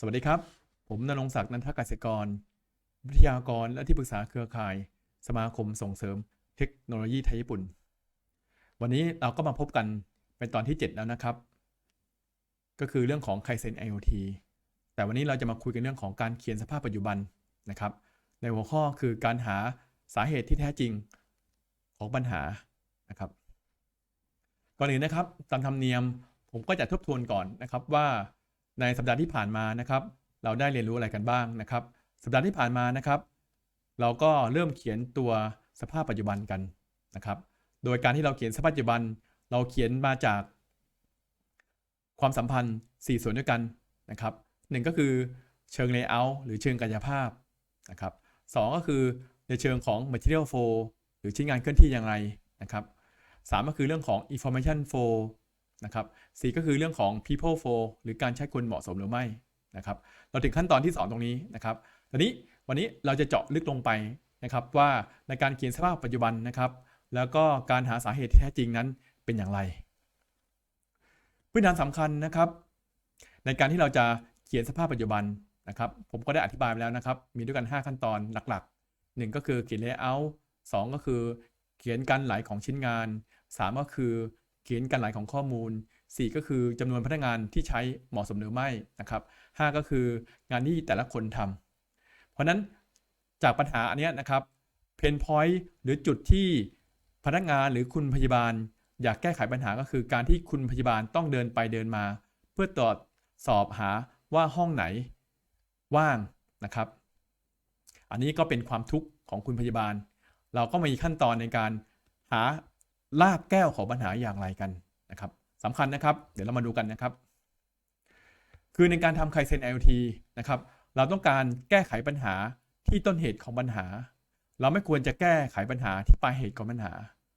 สวัสดีครับ ผมนรงศักดิ์นันทกสิกร วิทยากรและที่ปรึกษาเครือข่าย สมาคมส่งเสริมเทคโนโลยีไทยญี่ปุ่น วันนี้เราก็มาพบกันเป็นตอนที่ 7 แล้วนะครับ ก็คือเรื่องของ Kaizen IoT แต่วันนี้เราจะมาคุยกันเรื่องของการเขียนสภาพปัจจุบันนะครับ ในหัวข้อคือการหาสาเหตุที่แท้จริงของปัญหานะครับก่อนอื่นนะครับตามธรรมเนียมผมก็จะทบทวนก่อนนะครับว่า ในสัปดาห์ที่ผ่านมานะครับ เราได้เรียนรู้อะไรกันบ้างนะครับ สัปดาห์ที่ผ่านมานะครับ เราก็เริ่มเขียนตัวสภาพปัจจุบันกันนะครับ โดยการที่เราเขียนสภาพปัจจุบัน เราเขียนมาจาก ความสัมพันธ์ 4 ส่วนด้วยกันนะครับหนึ่งก็คือเชิง layout หรือเชิงกายภาพนะครับสองก็คือในเชิงของ material flow หรือชิ้นงานเคลื่อนที่อย่างไรนะครับสามก็คือเรื่องของ information flow นะครับสี่ก็คือเรื่องของ people flow หรือการใช้คนเหมาะสมหรือไม่นะครับ เราถึงขั้นตอนที่ 2 ตรงนี้นะครับตอนนี้วันนี้เราจะเจาะลึกลงไปนะครับว่าในการเขียนสภาพปัจจุบันนะครับ แล้วก็การหาสาเหตุที่แท้จริงนั้นเป็นอย่างไรพื้นฐานสำคัญนะครับ ในการที่เราจะเขียนสภาพปัจจุบันนะครับ ผมก็ได้อธิบายไปแล้วนะครับ มีด้วยกัน 5 ขั้นตอนหลักๆ 1 ก็คือเขียน layout 2ก็คือเขียนการไหลของชิ้นงาน 3 ก็คือ เขียนการไหลของข้อมูล 4 ก็คือจำนวนพนักงานที่ใช้เหมาะสมหรือไม่นะครับ5ก็คืองานที่แต่ละคนทำเพราะฉะนั้นจากปัญหาอันนี้นะครับเพนพอยต์หรือจุดที่พนักงานหรือคุณพยาบาล อยากแก้ไขปัญหาก็คือการที่คุณพยาบาลต้องเดินไปเดินมา เพื่อตรวจสอบหาว่าห้องไหนว่างนะครับ อันนี้ก็เป็นความทุกข์ของคุณพยาบาล เราก็มีขั้นตอนในการหา ลากแก้วของปัญหาอย่างไรกันนะครับสำคัญนะครับ เดี๋ยวเรามาดูกันนะครับ คือในการทำ Kaizen IoT นะครับ เราต้องการแก้ไขปัญหาที่ต้นเหตุของปัญหา เราไม่ควรจะแก้ไขปัญหาที่ปลายเหตุของปัญหา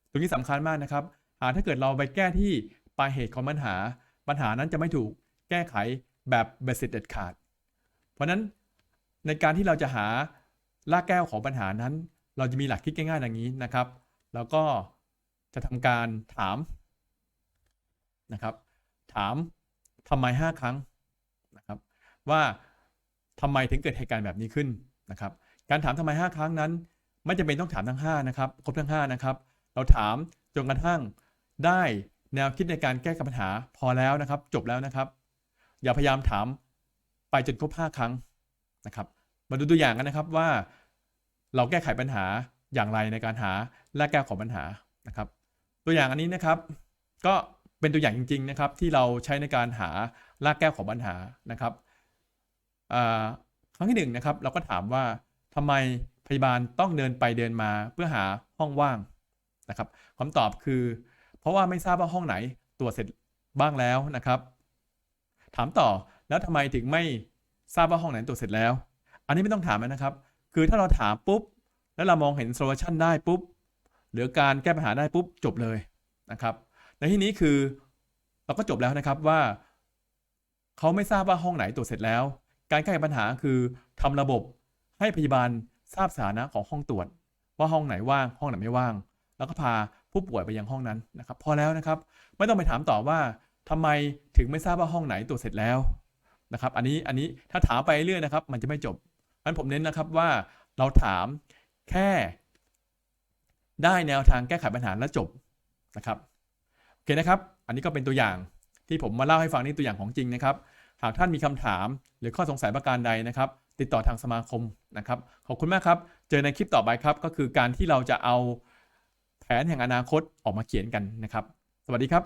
ตรงนี้สำคัญมากนะครับหากถ้าเกิดเราไปแก้ที่ปลายเหตุของปัญหา ปัญหานั้นจะไม่ถูกแก้ไขแบบเบสเสร็จเด็ดขาด เพราะฉะนั้นในการที่เราจะหารากแก้วของปัญหานั้น เราจะมีหลักคิดง่ายๆอย่างนี้นะครับ แล้วก็ จะทำการถามนะครับ ถามทำไม 5 ครั้งนะครับ ว่าทำไมถึงเกิดเหตุการณ์แบบนี้ขึ้นนะครับ การถามทำไม 5 ครั้งนั้น ไม่จำเป็นต้องถามทั้ง 5 นะครับ ครบทั้ง 5 นะครับ เราถามจนกระทั่งได้แนวคิดในการแก้ปัญหาพอแล้วนะครับ จบแล้วนะครับ อย่าพยายามถามไปจนครบ 5 ครั้งนะครับ มาดูตัวอย่างกันนะครับว่า เราแก้ไขปัญหาอย่างไรในการหาและแก้ของปัญหานะครับ ตัวอย่างอันนี้นะครับ ก็เป็นตัวอย่างจริง ๆ นะครับ ที่เราใช้ในการหารากแก้วของปัญหานะครับครั้งที่หนึ่งนะครับ เราก็ถามว่าทำไมพยาบาลต้องเดินไปเดินมาเพื่อหาห้องว่างนะครับคำตอบคือ เพราะว่าไม่ทราบว่าห้องไหนตรวจเสร็จบ้างแล้วนะครับ ถามต่อแล้วทำไมถึงไม่ทราบว่าห้องไหนตรวจเสร็จแล้ว อันนี้ไม่ต้องถามนะครับ คือถ้าเราถามปุ๊บ แล้วเรามองเห็นโซลูชันได้ปุ๊บ หรือการแก้ปัญหาได้ปุ๊บจบเลยนะครับ ในที่นี้คือเราก็จบแล้วนะครับว่า เขาไม่ทราบว่าห้องไหนตรวจเสร็จแล้ว การแก้ปัญหาคือทำระบบให้พยาบาลทราบสถานะของห้องตรวจ ว่าห้องไหนว่าง ห้องไหนไม่ว่าง แล้วก็พาผู้ป่วยไปยังห้องนั้นนะครับ พอแล้วนะครับ ไม่ต้องไปถามต่อว่าทำไมถึงไม่ทราบว่าห้องไหนตรวจเสร็จแล้วนะครับ อันนี้อันนี้ถ้าถามไปเรื่อยนะครับ มันจะไม่จบงั้นผมเน้นนะครับว่าเราถามแค่ ได้แนวทางแก้ไขปัญหาและจบนะครับโอเคนะครับ อันนี้ก็เป็นตัวอย่างที่ผมมาเล่าให้ฟังนี่ตัวอย่างของจริงนะครับ หากท่านมีคำถามหรือข้อสงสัยประการใดนะครับ ติดต่อทางสมาคมนะครับ ขอบคุณมากครับ เจอในคลิปต่อไปครับ ก็คือการที่เราจะเอาแผนแห่งอนาคตออกมาเขียนกันนะครับ สวัสดีครับ